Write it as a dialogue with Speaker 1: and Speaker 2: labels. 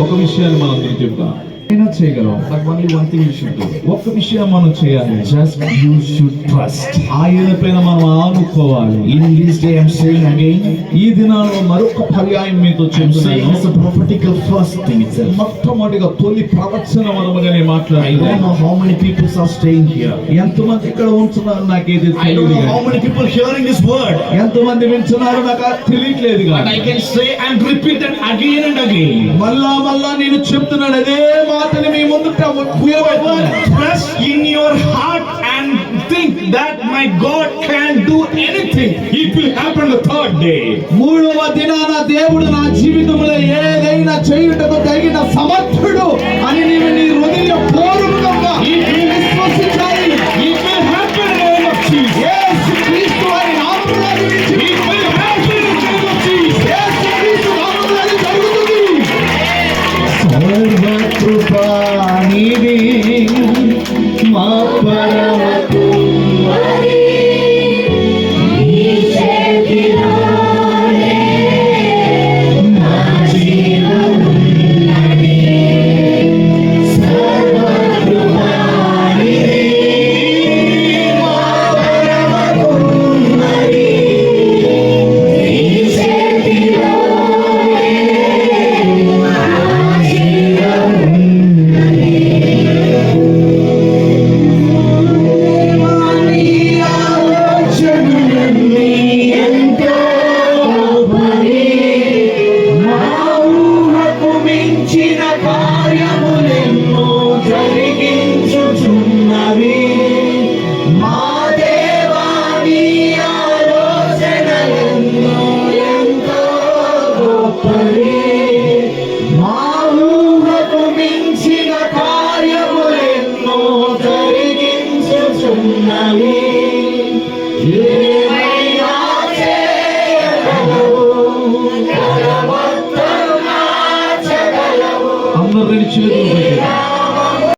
Speaker 1: ఒక విషయాన్ని మనం నేను ఏదైనా
Speaker 2: ఒక్క విషయం మనం చేయాలి.
Speaker 1: జస్ట్ యూ షుడ్ ట్రస్ట్
Speaker 2: ఆయన పైన మనం ఆనుకోవాలి.
Speaker 1: In this day I am
Speaker 2: ఈ దినాల్లో మరొక పర్యాయం మీతో చెప్తున్నాను.
Speaker 1: ఇట్స్ ఫస్ట్
Speaker 2: మొట్టమొదటిగా తొలి ప్రవచన మనముగానే
Speaker 1: మాట్లాడాలి I peoples are staying here ఎంత
Speaker 2: మంది ఇక్కడ ఉంటున్నారు
Speaker 1: నాకు ఏది
Speaker 2: తెలియదు
Speaker 1: ఐ నో హౌ వర్డ్ ఎంత
Speaker 2: మంది వింటున్నారు నాకు తెలియట్లేదు కానీ
Speaker 1: రిపీట్
Speaker 2: మళ్ళా మళ్ళా నేను చెప్తున్నాను అదే మాట మాటని మీ ముందు
Speaker 1: Whoever trust in your heart and think that my God can do anything, it will happen the third day.
Speaker 2: మూడవ దినాన దేవుడు నా జీవితంలో ఏదైనా చేయుటకు తగిన సమర్థుడు అని నీవు నీ
Speaker 1: Rupa.